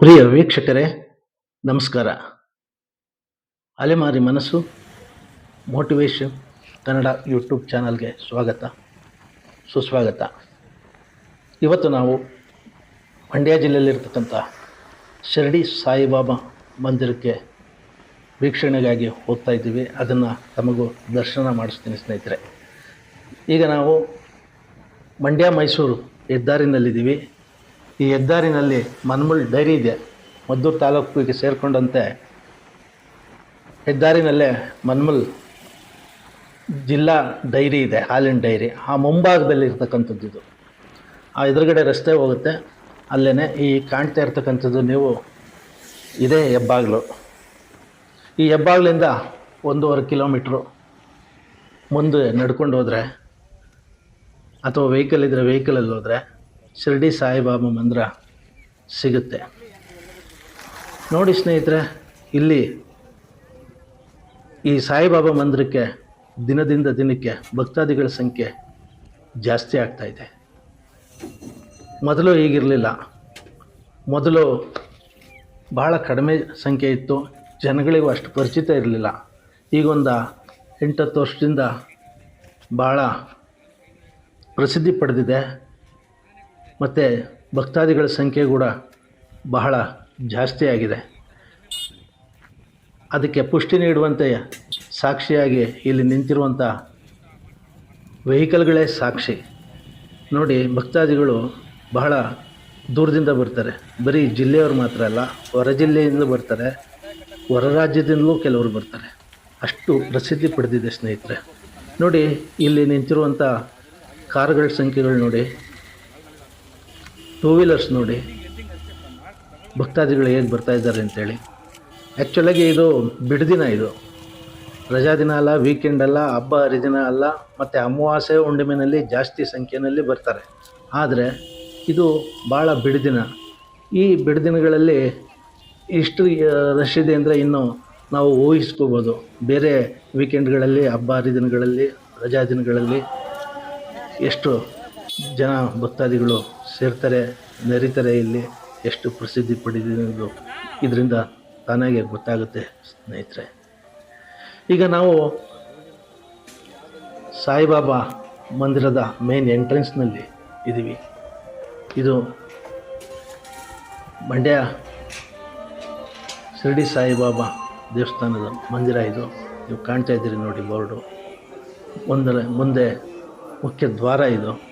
ಪ್ರಿಯ ವೀಕ್ಷಕರೇ, ನಮಸ್ಕಾರ. ಅಲೆಮಾರಿ ಮನಸ್ಸು, ಮೋಟಿವೇಶನ್ ಕನ್ನಡ ಯೂಟ್ಯೂಬ್ ಚಾನಲ್ಗೆ ಸ್ವಾಗತ, ಸುಸ್ವಾಗತ. ಇವತ್ತು ನಾವು ಮಂಡ್ಯ ಜಿಲ್ಲೆಯಲ್ಲಿರ್ತಕ್ಕಂಥ ಶಿರಡಿ ಸಾಯಿಬಾಬಾ ಮಂದಿರಕ್ಕೆ ವೀಕ್ಷಣೆಗಾಗಿ ಹೋಗ್ತಾ ಇದ್ದೀವಿ. ಅದನ್ನು ತಮಗೂ ದರ್ಶನ ಮಾಡಿಸ್ತೀನಿ ಸ್ನೇಹಿತರೆ. ಈಗ ನಾವು ಮಂಡ್ಯ ಮೈಸೂರು ಹೆದ್ದಾರಿನಲ್ಲಿದ್ದೀವಿ. ಈ ಹೆದ್ದಾರಿನಲ್ಲಿ ಮನ್ಮುಳ್ ಡೈರಿ ಇದೆ. ಮದ್ದೂರು ತಾಲೂಕಿಗೆ ಸೇರಿಕೊಂಡಂತೆ ಹೆದ್ದಾರಿನಲ್ಲೇ ಮನ್ಮುಲ್ ಜಿಲ್ಲಾ ಡೈರಿ ಇದೆ, ಹಾಲಿನ ಡೈರಿ. ಆ ಮುಂಭಾಗದಲ್ಲಿ ಇರ್ತಕ್ಕಂಥದ್ದು ಇದು. ಆ ಎದುರುಗಡೆ ರಸ್ತೆ ಹೋಗುತ್ತೆ. ಅಲ್ಲೇ ಈ ಕಾಣ್ತಾ ಇರ್ತಕ್ಕಂಥದ್ದು ನೀವು ಇದೇ ಹೆಬ್ಬಾಗ್ಲು. ಈ ಹೆಬ್ಬಾಗ್ಲಿಂದ ಒಂದೂವರೆ ಕಿಲೋಮೀಟ್ರು ಮುಂದೆ ನಡ್ಕೊಂಡು ಹೋದರೆ ಅಥವಾ ವೆಹಿಕಲ್ ಇದ್ದರೆ ವೆಹಿಕಲಲ್ಲಿ ಹೋದರೆ ಶಿರಡಿ ಸಾಯಿಬಾಬಾ ಮಂದಿರ ಸಿಗುತ್ತೆ. ನೋಡಿ ಸ್ನೇಹಿತರೆ, ಇಲ್ಲಿ ಈ ಸಾಯಿಬಾಬಾ ಮಂದಿರಕ್ಕೆ ದಿನದಿಂದ ದಿನಕ್ಕೆ ಭಕ್ತಾದಿಗಳ ಸಂಖ್ಯೆ ಜಾಸ್ತಿ ಆಗ್ತಾ ಇದೆ. ಮೊದಲು ಹೀಗಿರಲಿಲ್ಲ ಮೊದಲು ಭಾಳ ಕಡಿಮೆ ಸಂಖ್ಯೆ ಇತ್ತು. ಜನಗಳಿಗೂ ಅಷ್ಟು ಪರಿಚಿತ ಇರಲಿಲ್ಲ. ಈಗೊಂದು ಎಂಟತ್ತು ವರ್ಷದಿಂದ ಭಾಳ ಪ್ರಸಿದ್ಧಿ ಪಡೆದಿದೆ. ಮತ್ತು ಭಕ್ತಾದಿಗಳ ಸಂಖ್ಯೆ ಕೂಡ ಬಹಳ ಜಾಸ್ತಿಯಾಗಿದೆ ಅದಕ್ಕೆ ಪುಷ್ಟಿ ನೀಡುವಂತೆ ಸಾಕ್ಷಿಯಾಗಿ ಇಲ್ಲಿ ನಿಂತಿರುವಂಥ ವೆಹಿಕಲ್ಗಳೇ ಸಾಕ್ಷಿ. ನೋಡಿ, ಭಕ್ತಾದಿಗಳು ಬಹಳ ದೂರದಿಂದ ಬರ್ತಾರೆ. ಬರೀ ಜಿಲ್ಲೆಯವರು ಮಾತ್ರ ಅಲ್ಲ, ಹೊರ ಜಿಲ್ಲೆಯಿಂದ ಬರ್ತಾರೆ. ಹೊರ ರಾಜ್ಯದಿಂದಲೂ ಕೆಲವರು ಬರ್ತಾರೆ. ಅಷ್ಟು ಪ್ರಸಿದ್ಧಿ ಪಡೆದಿದೆ ಸ್ನೇಹಿತರೆ. ನೋಡಿ, ಇಲ್ಲಿ ನಿಂತಿರುವಂಥ ಕಾರುಗಳ ಸಂಖ್ಯೆಗಳು ನೋಡಿ. ಟೂ ವೀಲರ್ಸ್ ನೋಡಿ, ಭಕ್ತಾದಿಗಳು ಹೇಗೆ ಬರ್ತಾ ಇದ್ದಾರೆ ಅಂತೇಳಿ. ಆ್ಯಕ್ಚುಲಾಗಿ ಇದು ಬಿಡುದಿನ ಇದು. ರಜಾ ದಿನ ಅಲ್ಲ ವೀಕೆಂಡ್ ಅಲ್ಲ, ಹಬ್ಬ, ಹರಿದಿನ ಅಲ್ಲ, ಮತ್ತು ಅಮಾವಾಸ್ಯೆ, ಹುಣ್ಣಿಮೆನಲ್ಲಿ ಜಾಸ್ತಿ ಸಂಖ್ಯೆಯಲ್ಲಿ ಬರ್ತಾರೆ. ಆದರೆ ಇದು ಭಾಳ ಬಿಡುದಿನ ಈ ಬಿಡುದಿನಗಳಲ್ಲಿ ಇಷ್ಟು ರಶ್ ಇದೆ ಅಂದರೆ ಇನ್ನು ನಾವು ಊಹಿಸ್ಕೋಬೋದು. ಬೇರೆ ವೀಕೆಂಡ್ಗಳಲ್ಲಿ ಹಬ್ಬ, ಹರಿದಿನಗಳಲ್ಲಿ, ರಜಾ ದಿನಗಳಲ್ಲಿ ಎಷ್ಟು ಜನ ಭಕ್ತಾದಿಗಳು ಸೇರ್ತಾರೆ, ನರಿತಾರೆ ಇಲ್ಲಿ ಎಷ್ಟು ಪ್ರಸಿದ್ಧಿ ಪಡೆದಿದ್ದು ಇದರಿಂದ ತಾನಾಗೆ ಗೊತ್ತಾಗುತ್ತೆ ಸ್ನೇಹಿತರೆ. ಈಗ ನಾವು ಸಾಯಿಬಾಬಾ ಮಂದಿರದ ಮೇನ್ ಎಂಟ್ರೆನ್ಸ್ನಲ್ಲಿ ಇದ್ದೀವಿ. ಇದು ಮಂಡ್ಯ ಶಿರಡಿ ಸಾಯಿಬಾಬಾ ದೇವಸ್ಥಾನದ ಮಂದಿರ ಇದು. ನೀವು ಕಾಣ್ತಾ ಇದ್ದೀರಿ ನೋಡಿ ಬೋರ್ಡು. ಒಂದರ ಮುಂದೆ ಮುಖ್ಯ ದ್ವಾರ ಇದು.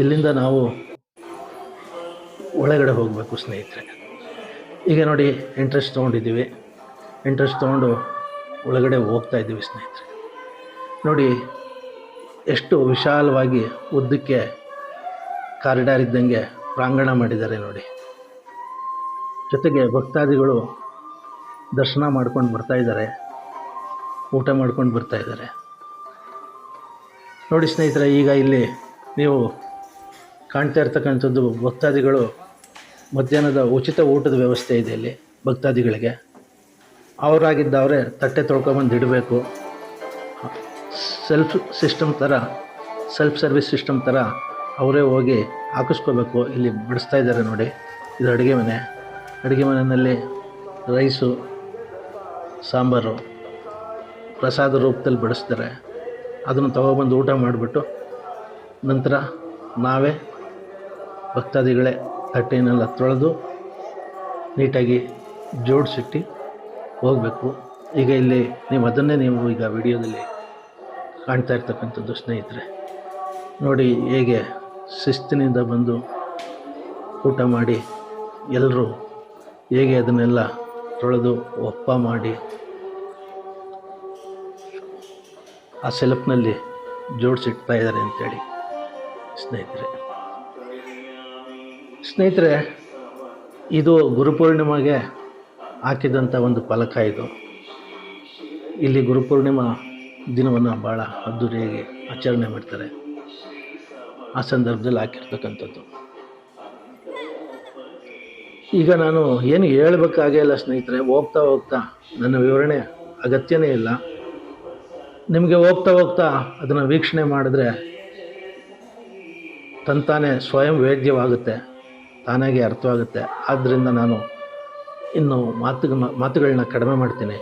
ಇಲ್ಲಿಂದ ನಾವು ಒಳಗಡೆ ಹೋಗಬೇಕು ಸ್ನೇಹಿತರೆ. ಈಗ ನೋಡಿ ಇಂಟ್ರೆಸ್ಟ್ ತೊಗೊಂಡಿದ್ದೀವಿ. ಇಂಟ್ರೆಸ್ಟ್ ತೊಗೊಂಡು ಒಳಗಡೆ ಹೋಗ್ತಾ ಇದ್ದೀವಿ ಸ್ನೇಹಿತರೆ. ನೋಡಿ, ಎಷ್ಟು ವಿಶಾಲವಾಗಿ ಉದ್ದಕ್ಕೆ ಕಾರಿಡಾರ್ ಇದ್ದಂಗೆ ಪ್ರಾಂಗಣ ಮಾಡಿದ್ದಾರೆ ನೋಡಿ. ಜೊತೆಗೆ ಭಕ್ತಾದಿಗಳು ದರ್ಶನ ಮಾಡ್ಕೊಂಡು ಬರ್ತಾ ಇದ್ದಾರೆ. ಊಟ ಮಾಡ್ಕೊಂಡು ಬರ್ತಾ ಇದ್ದಾರೆ. ನೋಡಿ ಸ್ನೇಹಿತರೆ, ಈಗ ಇಲ್ಲಿ ನೀವು ಕಾಣ್ತಾ ಇರ್ತಕ್ಕಂಥದ್ದು ಭಕ್ತಾದಿಗಳು ಮಧ್ಯಾಹ್ನದ ಉಚಿತ ಊಟದ ವ್ಯವಸ್ಥೆ ಇದೆ ಇಲ್ಲಿ ಭಕ್ತಾದಿಗಳಿಗೆ. ಅವರಾಗಿದ್ದವರೇ ತಟ್ಟೆ ತೊಳ್ಕೊಂಬಂದು ಇಡಬೇಕು. ಸೆಲ್ಫ್ ಸಿಸ್ಟಮ್ ಥರ ಸೆಲ್ಫ್ ಸರ್ವಿಸ್ ಸಿಸ್ಟಮ್ ಥರ ಅವರೇ ಹೋಗಿ ಹಾಕಿಸ್ಕೋಬೇಕು. ಇಲ್ಲಿ ಬಿಡಿಸ್ತಾ ಇದ್ದಾರೆ ನೋಡಿ. ಇದು ಅಡುಗೆ ಮನೆ. ಅಡುಗೆ ಮನೆಯಲ್ಲಿ ರೈಸು, ಸಾಂಬಾರು, ಪ್ರಸಾದ ರೂಪದಲ್ಲಿ ಬಡಿಸ್ತಾರೆ. ಅದನ್ನು ತಗೊಬಂದು ಊಟ ಮಾಡಿಬಿಟ್ಟು ನಂತರ ನಾವೇ ಭಕ್ತಾದಿಗಳೇ, ತಟ್ಟೆಯನ್ನೆಲ್ಲ ತೊಳೆದು ನೀಟಾಗಿ ಜೋಡಿಸಿಟ್ಟು ಹೋಗಬೇಕು. ಈಗ ಇಲ್ಲಿ ನೀವು ಅದನ್ನೇ ನೀವು ಈಗ ವಿಡಿಯೋದಲ್ಲಿ ಕಾಣ್ತಾ ಇರ್ತಕ್ಕಂಥದ್ದು ಸ್ನೇಹಿತರೆ. ನೋಡಿ ಹೇಗೆ ಶಿಸ್ತಿನಿಂದ ಬಂದು ಊಟ ಮಾಡಿ ಎಲ್ಲರೂ ಹೇಗೆ ಅದನ್ನೆಲ್ಲ ತೊಳೆದು ಒಪ್ಪ ಮಾಡಿ ಆ ಸೆಲಪ್ನಲ್ಲಿ ಜೋಡಿಸಿಡ್ತಾ ಇದ್ದಾರೆ ಅಂತೇಳಿ ಸ್ನೇಹಿತರೆ. ಸ್ನೇಹಿತರೆ, ಇದು ಗುರುಪೂರ್ಣಿಮೆಗೆ ಹಾಕಿದಂಥ ಒಂದು ಫಲಕ ಇದು. ಇಲ್ಲಿ ಗುರುಪೂರ್ಣಿಮಾ ದಿನವನ್ನು ಭಾಳ ಅದ್ಧೂರಿಯಾಗಿ ಆಚರಣೆ ಮಾಡ್ತಾರೆ. ಆ ಸಂದರ್ಭದಲ್ಲಿ ಹಾಕಿರ್ತಕ್ಕಂಥದ್ದು. ಈಗ ನಾನು ಏನು ಹೇಳಬೇಕಾಗೇ ಇಲ್ಲ ಸ್ನೇಹಿತರೆ, ಹೋಗ್ತಾ ಹೋಗ್ತಾ ನನ್ನ ವಿವರಣೆ ಅಗತ್ಯನೇ ಇಲ್ಲ. ನಿಮಗೆ ಹೋಗ್ತಾ ಹೋಗ್ತಾ ಅದನ್ನು ವೀಕ್ಷಣೆ ಮಾಡಿದ್ರೆ ತಂತಾನೆ ಸ್ವಯಂ ವೇದ್ಯವಾಗುತ್ತೆ. ತಾನಾಗೆ ಅರ್ಥವಾಗುತ್ತೆ. ಆದ್ದರಿಂದ ನಾನು ಇನ್ನು ಮಾತು ಮಾತುಗಳನ್ನ ಕಡಿಮೆ ಮಾಡ್ತೀನಿ.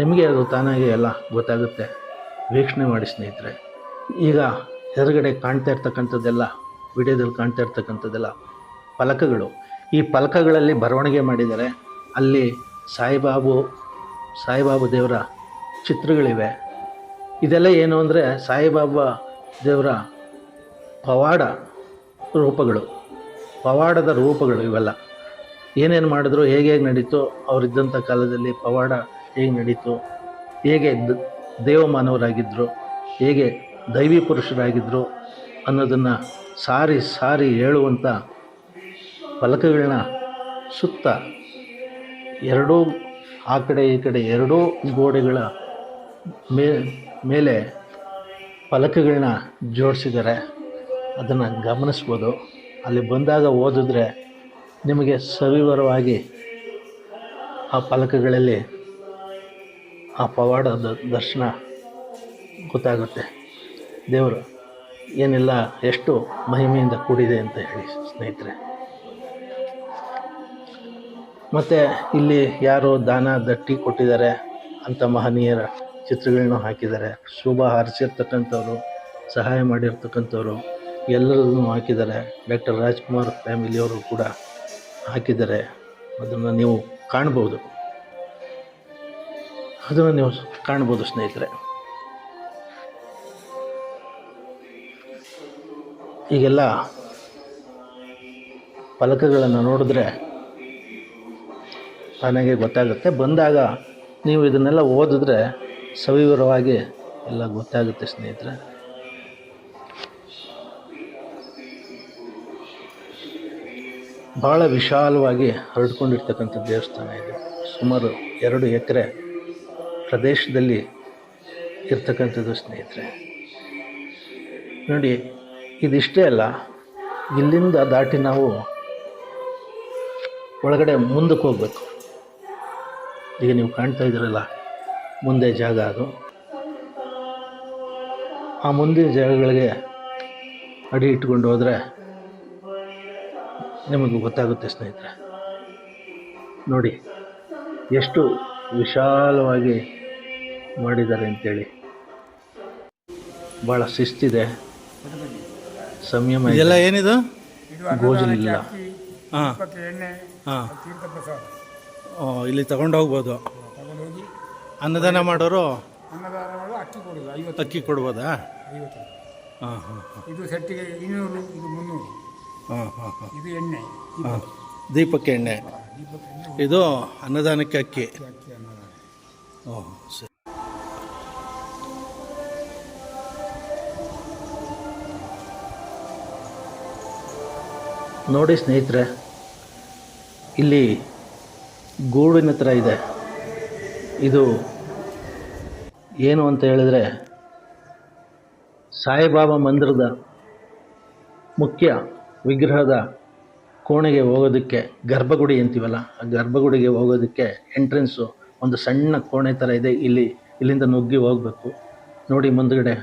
ನಿಮಗೆ ಅದು ತಾನಾಗೆ ಎಲ್ಲ ಗೊತ್ತಾಗುತ್ತೆ. ವೀಕ್ಷಣೆ ಮಾಡಿ ಸ್ನೇಹಿತರೆ. ಈಗ ಎದುರುಗಡೆ ಕಾಣ್ತಾ ಇರ್ತಕ್ಕಂಥದ್ದೆಲ್ಲ, ವಿಡಿಯೋದಲ್ಲಿ ಕಾಣ್ತಾ ಇರ್ತಕ್ಕಂಥದ್ದೆಲ್ಲ ಫಲಕಗಳು. ಈ ಫಲಕಗಳಲ್ಲಿ ಬರವಣಿಗೆ ಮಾಡಿದ್ದಾರೆ ಅಲ್ಲಿ ಸಾಯಿಬಾಬು ಸಾಯಿಬಾಬು ದೇವರ ಚಿತ್ರಗಳಿವೆ. ಇದೆಲ್ಲ ಏನು ಅಂದರೆ ಸಾಯಿಬಾಬಾ ದೇವರ ಪವಾಡ ರೂಪಗಳು. ಪವಾಡದ ರೂಪಗಳು ಇವೆಲ್ಲ. ಏನೇನು ಮಾಡಿದ್ರು, ಹೇಗೆ ಹೇಗೆ ನಡೀತು ಅವರಿದ್ದಂಥ ಕಾಲದಲ್ಲಿ ಪವಾಡ ಹೇಗೆ ನಡೀತು, ಹೇಗೆ ದೇವಮಾನವರಾಗಿದ್ದರು ಹೇಗೆ ದೈವಿ ಪುರುಷರಾಗಿದ್ದರು ಅನ್ನೋದನ್ನು ಸಾರಿ ಸಾರಿ ಹೇಳುವಂಥ ಫಲಕಗಳನ್ನ ಸುತ್ತ ಎರಡೂ, ಆ ಕಡೆ ಈ ಕಡೆ ಎರಡೂ ಗೋಡೆಗಳ ಮೇ, ಮೇಲೆ ಫಲಕಗಳನ್ನ ಜೋಡಿಸಿದ್ದಾರೆ. ಅದನ್ನು ಗಮನಿಸ್ಬೋದು. ಅಲ್ಲಿ ಬಂದಾಗ ಓದಿದ್ರೆ ನಿಮಗೆ ಸವಿವರವಾಗಿ ಆ ಫಲಕಗಳಲ್ಲಿ ಆ ಪವಾಡದ ದರ್ಶನ ಗೊತ್ತಾಗುತ್ತೆ. ದೇವರು ಏನೆಲ್ಲ, ಎಷ್ಟು ಮಹಿಮೆಯಿಂದ ಕೂಡಿದೆ ಅಂತ ಹೇಳಿ ಸ್ನೇಹಿತರೆ. ಮತ್ತು ಇಲ್ಲಿ ಯಾರು ದಾನ, ದಟ್ಟಿ ಕೊಟ್ಟಿದ್ದಾರೆ ಅಂತ ಮಹನೀಯರ ಚಿತ್ರಗಳನ್ನು ಹಾಕಿದ್ದಾರೆ. ಶುಭ ಹಾರಿಸಿರ್ತಕ್ಕಂಥವ್ರು, ಸಹಾಯ ಮಾಡಿರ್ತಕ್ಕಂಥವ್ರು. ಎಲ್ಲರನ್ನೂ ಹಾಕಿದ್ದಾರೆ. ಡಾಕ್ಟರ್ ರಾಜ್ಕುಮಾರ್ ಫ್ಯಾಮಿಲಿಯವರು ಕೂಡ ಹಾಕಿದ್ದಾರೆ. ಅದನ್ನು ನೀವು ಕಾಣ್ಬೋದು. ಅದನ್ನು ನೀವು ಕಾಣ್ಬೋದು ಸ್ನೇಹಿತರೆ. ಈಗೆಲ್ಲ ಫಲಕಗಳನ್ನು ನೋಡಿದ್ರೆ ತನಗೆ ಗೊತ್ತಾಗುತ್ತೆ. ಬಂದಾಗ ನೀವು ಇದನ್ನೆಲ್ಲ ಓದಿದ್ರೆ ಸವಿವರವಾಗಿ ಎಲ್ಲ ಗೊತ್ತಾಗುತ್ತೆ ಸ್ನೇಹಿತರೆ. ಭಾಳ ವಿಶಾಲವಾಗಿ ಹರಡ್ಕೊಂಡಿರ್ತಕ್ಕಂಥ ದೇವಸ್ಥಾನ ಇದು. ಸುಮಾರು ಎರಡು ಎಕರೆ ಪ್ರದೇಶದಲ್ಲಿ ಇರ್ತಕ್ಕಂಥದ್ದು ಸ್ನೇಹಿತರೆ. ನೋಡಿ, ಇದಿಷ್ಟೇ ಅಲ್ಲ, ಇಲ್ಲಿಂದ ದಾಟಿ ನಾವು ಒಳಗಡೆ ಮುಂದಕ್ಕೆ ಹೋಗಬೇಕು. ಈಗ ನೀವು ಕಾಣ್ತಾ ಇದ್ದೀರಲ್ಲ, ಮುಂದೆ ಜಾಗ ಅದು. ಆ ಮುಂದಿನ ಜಾಗಗಳಿಗೆ ಅಡಿ ಇಟ್ಕೊಂಡು ಹೋದರೆ ನಿಮಗೆ ಗೊತ್ತಾಗುತ್ತೆ ಸ್ನೇಹಿತರೆ. ನೋಡಿ ಎಷ್ಟು ವಿಶಾಲವಾಗಿ ಮಾಡಿದ್ದಾರೆ ಅಂತೇಳಿ. ಭಾಳ ಶಿಸ್ತಿದೆ. ಸಂಯಮ ಇದೆ, ಇದೆಲ್ಲ ಏನಿದು? ಗೋಜಲಿಲ್ಲ ಹಾಂ. ಹಾಂ. ಇಲ್ಲಿ ತಗೊಂಡು ಹೋಗ್ಬೋದು. ಅನ್ನದಾನ ಮಾಡೋರು ಅನ್ನದಾನ ಮಾಡಿ ಅಕ್ಕಿ ಕೊಡ್ಬೋದಾ? ಹಾಂ ಹಾಂ. ಇದು ಸೆಟ್ಟಿಗೆ ಇನ್ನೂರು ಇದು ಮುನ್ನೂರು. ಹಾಂ ಹಾಂ ಹಾಂ. ಇದು ಎಣ್ಣೆ ಹಾಂ ದೀಪಕ್ಕೆ ಎಣ್ಣೆ. ಇದು ಅನ್ನದಾನಕ್ಕೆ ಅಕ್ಕಿ. ಅಕ್ಕಿ ಅನ್ನದಾನ ಓಹ್ ಸರಿ. ನೋಡಿ ಸ್ನೇಹಿತರೆ ಇಲ್ಲಿ ಗೂಡಿನ ಹತ್ರ ಇದೆ. ಇದು ಏನು ಅಂತ ಹೇಳಿದ್ರೆ ಸಾಯಿಬಾಬಾ ಮಂದಿರದ ಮುಖ್ಯ ವಿಗ್ರಹದ ಕೋಣೆಗೆ ಹೋಗೋದಕ್ಕೆ ಗರ್ಭಗುಡಿ ಅಂತೀವಲ್ಲ, ಆ ಗರ್ಭಗುಡಿಗೆ ಹೋಗೋದಕ್ಕೆ ಎಂಟ್ರೆನ್ಸು ಒಂದು ಸಣ್ಣ ಕೋಣೆ ಥರ ಇದೆ. ಇಲ್ಲಿ, ಇಲ್ಲಿಂದ ನುಗ್ಗಿ ಹೋಗಬೇಕು. ನೋಡಿ ಮುಂದುಗಡೆ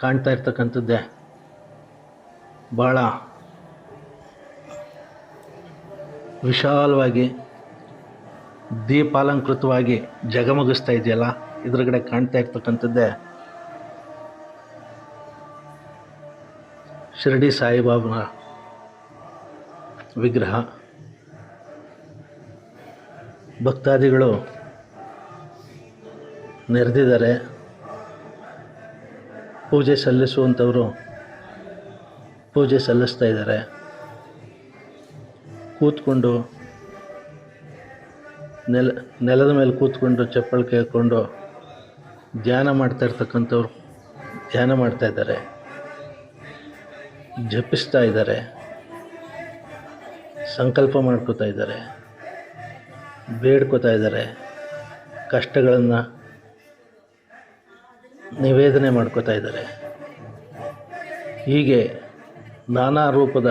ಕಾಣ್ತಾ ಇರ್ತಕ್ಕಂಥದ್ದೇ ಭಾಳ ವಿಶಾಲವಾಗಿ ದೀಪಾಲಂಕೃತವಾಗಿ ಜಗಮಗಿಸ್ತಾ ಇದೆಯಲ್ಲ ಇದ್ರಗಡೆ ಕಾಣ್ತಾ ಇರ್ತಕ್ಕಂಥದ್ದೇ ಶಿರಡಿ ಸಾಯಿಬಾಬನ ವಿಗ್ರಹ. ಭಕ್ತಾದಿಗಳು ನೆರೆದಿದ್ದಾರೆ. ಪೂಜೆ ಸಲ್ಲಿಸುವಂಥವರು ಪೂಜೆ ಸಲ್ಲಿಸ್ತಾ ಇದ್ದಾರೆ. ಕೂತ್ಕೊಂಡು ನೆಲ, ನೆಲದ ಮೇಲೆ ಕೂತ್ಕೊಂಡು ಚಪ್ಪಳ ಕೇಳ್ಕೊಂಡು ಧ್ಯಾನ ಮಾಡ್ತಾ ಇರ್ತಕ್ಕಂಥವ್ರು ಧ್ಯಾನ ಮಾಡ್ತಾ ಇದ್ದಾರೆ. ಜಪಿಸ್ತಾ ಇದ್ದಾರೆ. ಸಂಕಲ್ಪ ಮಾಡ್ಕೋತಾ ಇದ್ದಾರೆ, ಬೇಡ್ಕೋತಾ ಇದ್ದಾರೆ, ಕಷ್ಟಗಳನ್ನು ನಿವೇದನೆ ಮಾಡ್ಕೋತಾ ಇದ್ದಾರೆ. ಹೀಗೆ ನಾನಾ ರೂಪದ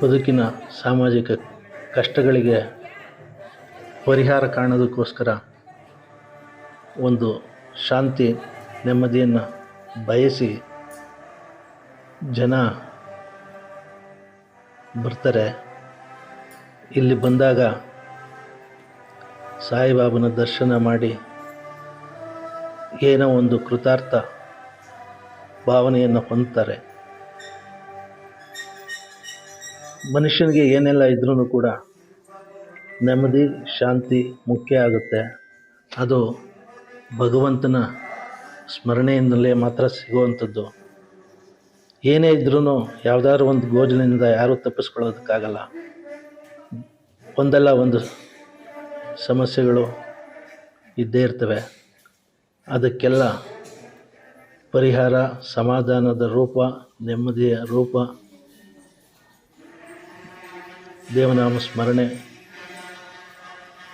ಬದುಕಿನ ಸಾಮಾಜಿಕ ಕಷ್ಟಗಳಿಗೆ ಪರಿಹಾರ ಕಾಣೋದಕ್ಕೋಸ್ಕರ ಒಂದು ಶಾಂತಿ ನೆಮ್ಮದಿಯನ್ನು ಬಯಸಿ ಜನ ಬರ್ತಾರೆ. ಇಲ್ಲಿ ಬಂದಾಗ ಸಾಯಿಬಾಬನ ದರ್ಶನ ಮಾಡಿ ಏನೋ ಒಂದು ಕೃತಾರ್ಥ ಭಾವನೆಯನ್ನು ಹೊಂದ್ತಾರೆ. ಮನುಷ್ಯನಿಗೆ ಏನೆಲ್ಲ ಇದ್ರೂ ಕೂಡ ನೆಮ್ಮದಿ, ಶಾಂತಿ ಮುಖ್ಯ ಆಗುತ್ತೆ. ಅದು ಭಗವಂತನ ಸ್ಮರಣೆಯಿಂದಲೇ ಮಾತ್ರ ಸಿಗುವಂಥದ್ದು. ಏನೇ ಇದ್ರೂ ಯಾವುದಾದ್ರು ಒಂದು ಗೋಜಿನಿಂದ ಯಾರೂ ತಪ್ಪಿಸ್ಕೊಳ್ಳೋದಕ್ಕಾಗಲ್ಲ. ಒಂದಲ್ಲ ಒಂದು ಸಮಸ್ಯೆಗಳು ಇದ್ದೇ ಇರ್ತವೆ. ಅದಕ್ಕೆಲ್ಲ ಪರಿಹಾರ, ಸಮಾಧಾನದ ರೂಪ, ನೆಮ್ಮದಿಯ ರೂಪ, ದೇವನಾಮ ಸ್ಮರಣೆ,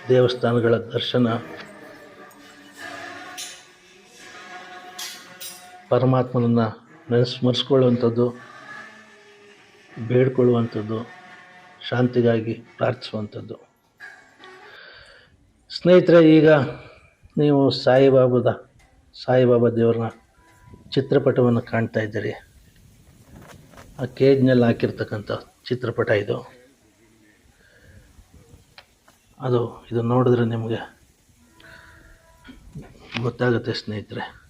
ದೇವಸ್ಥಾನಗಳ ದರ್ಶನ, ಪರಮಾತ್ಮನನ್ನು ಸ್ಮರಿಸ್ಕೊಳ್ಳುವಂಥದ್ದು ಬೇಡ್ಕೊಳ್ಳುವಂಥದ್ದು, ಶಾಂತಿಗಾಗಿ ಪ್ರಾರ್ಥಿಸುವಂಥದ್ದು. ಸ್ನೇಹಿತರೆ, ಈಗ ನೀವು ಸಾಯಿಬಾಬಾದ, ಸಾಯಿಬಾಬಾ ದೇವ್ರನ್ನ ಚಿತ್ರಪಟವನ್ನು ಕಾಣ್ತಾ ಇದ್ದೀರಿ. ಆ ಕೇಜ್ನಲ್ಲಿ ಹಾಕಿರ್ತಕ್ಕಂಥ ಚಿತ್ರಪಟ ಇದು. ಅದು, ಇದು ನೋಡಿದ್ರೆ ನಿಮಗೆ ಗೊತ್ತಾಗುತ್ತೆ ಸ್ನೇಹಿತರೆ.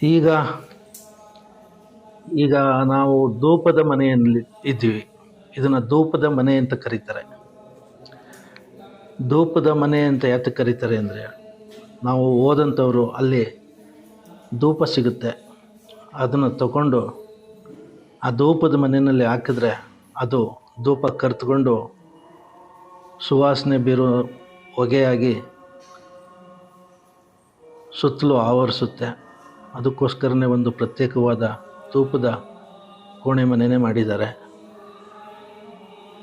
ಈಗ ಈಗ ನಾವು ಧೂಪದ ಮನೆಯಲ್ಲಿ ಇದ್ದೀವಿ. ಇದನ್ನು ಧೂಪದ ಮನೆ ಅಂತ ಕರೀತಾರೆ. ಧೂಪದ ಮನೆ ಅಂತ ಯಾತಕ್ಕೆ ಕರೀತಾರೆ ಅಂದರೆ, ನಾವು ಹೋದಂಥವ್ರು ಅಲ್ಲಿ ಧೂಪ ಸಿಗುತ್ತೆ. ಅದನ್ನು ತಗೊಂಡು ಆ ಧೂಪದ ಮನೆಯಲ್ಲಿ ಹಾಕಿದ್ರೆ ಅದು ಧೂಪ ಕರ್ತ್ಕೊಂಡು ಸುವಾಸನೆ ಬೀರೋ ಹೊಗೆಯಾಗಿ ಸುತ್ತಲೂ ಆವರಿಸುತ್ತೆ. ಅದಕ್ಕೋಸ್ಕರನೇ ಒಂದು ಪ್ರತ್ಯೇಕವಾದ ತೂಪದ ಕೋಣೆ ಮನೆಯೇ ಮಾಡಿದ್ದಾರೆ.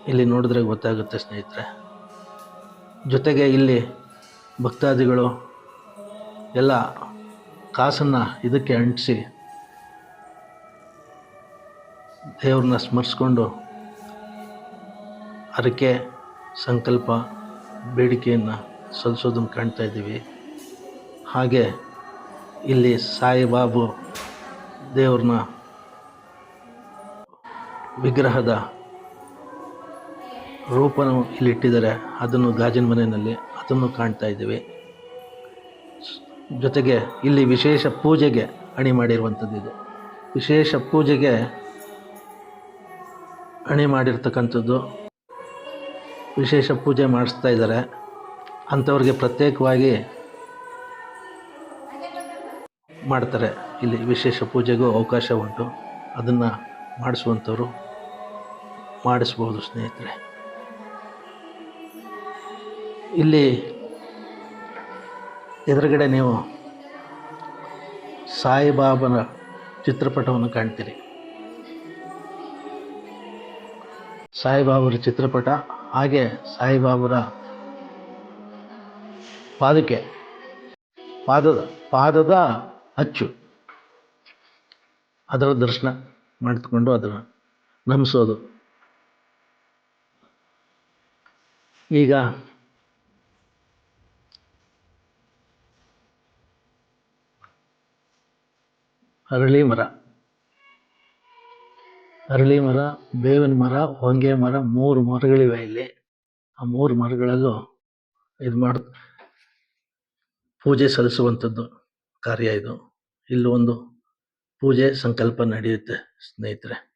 ಇಲ್ಲಿ ನೋಡಿದ್ರೆ ಗೊತ್ತಾಗುತ್ತೆ ಸ್ನೇಹಿತರೆ. ಜೊತೆಗೆ ಇಲ್ಲಿ ಭಕ್ತಾದಿಗಳು ಎಲ್ಲ ಕಾಸನ್ನು ಇದಕ್ಕೆ ಅಂಟಿಸಿ ದೇವ್ರನ್ನ ಸ್ಮರಿಸ್ಕೊಂಡು ಹರಕೆ ಸಂಕಲ್ಪ, ಬೇಡಿಕೆಯನ್ನು ಸಲ್ಲಿಸೋದನ್ನು ಕಾಣ್ತಾ ಇದ್ದೀವಿ. ಹಾಗೆ ಇಲ್ಲಿ ಸಾಯಿಬಾಬು ದೇವ್ರನ್ನ ವಿಗ್ರಹದ ರೂಪನು ಇಲ್ಲಿ ಇಟ್ಟಿದ್ದಾರೆ ಅದನ್ನು ಗಾಜಿನ ಮನೆಯಲ್ಲಿ ಅದನ್ನು ಕಾಣ್ತಾ ಇದ್ದೀವಿ. ಜೊತೆಗೆ ಇಲ್ಲಿ ವಿಶೇಷ ಪೂಜೆಗೆ ಅಣಿ ಮಾಡಿರುವಂಥದ್ದು ಇದು. ವಿಶೇಷ ಪೂಜೆಗೆ ಅಣಿ ಮಾಡಿರ್ತಕ್ಕಂಥದ್ದು. ವಿಶೇಷ ಪೂಜೆ ಮಾಡಿಸ್ತಾ ಇದ್ದಾರೆ. ಅಂಥವ್ರಿಗೆ ಪ್ರತ್ಯೇಕವಾಗಿ ಮಾಡ್ತಾರೆ. ಇಲ್ಲಿ ವಿಶೇಷ ಪೂಜೆಗೂ ಅವಕಾಶ ಉಂಟು. ಅದನ್ನು ಮಾಡಿಸುವಂಥವ್ರು ಮಾಡಿಸ್ಬೋದು ಸ್ನೇಹಿತರೆ. ಇಲ್ಲಿ ಎದುರುಗಡೆ ನೀವು ಸಾಯಿಬಾಬನ ಚಿತ್ರಪಟವನ್ನು ಕಾಣ್ತೀರಿ. ಸಾಯಿಬಾಬರ ಚಿತ್ರಪಟ, ಹಾಗೆ ಸಾಯಿಬಾಬರ ಪಾದಕ್ಕೆ ಪಾದದ ಪಾದದ ಅಚ್ಚು ಅದರ ದರ್ಶನ ಮಾಡಿಕೊಂಡು ಅದನ್ನು ನಮಿಸೋದು. ಈಗ ಅರಳಿ ಮರ. ಅರಳಿ ಮರ, ಬೇವಿನ ಮರ, ಹೊಂಗೆ ಮರ, ಮೂರು ಮರಗಳಿವೆ ಇಲ್ಲಿ. ಆ ಮೂರು ಮರಗಳಲ್ಲೂ ಇದು ಮಾಡ ಪೂಜೆ ಸಲ್ಲಿಸುವಂಥದ್ದು ಕಾರ್ಯ ಇದು. ಇಲ್ಲಿ ಒಂದು ಪೂಜೆ ಸಂಕಲ್ಪ ನಡೆಯುತ್ತೆ ಸ್ನೇಹಿತರೆ.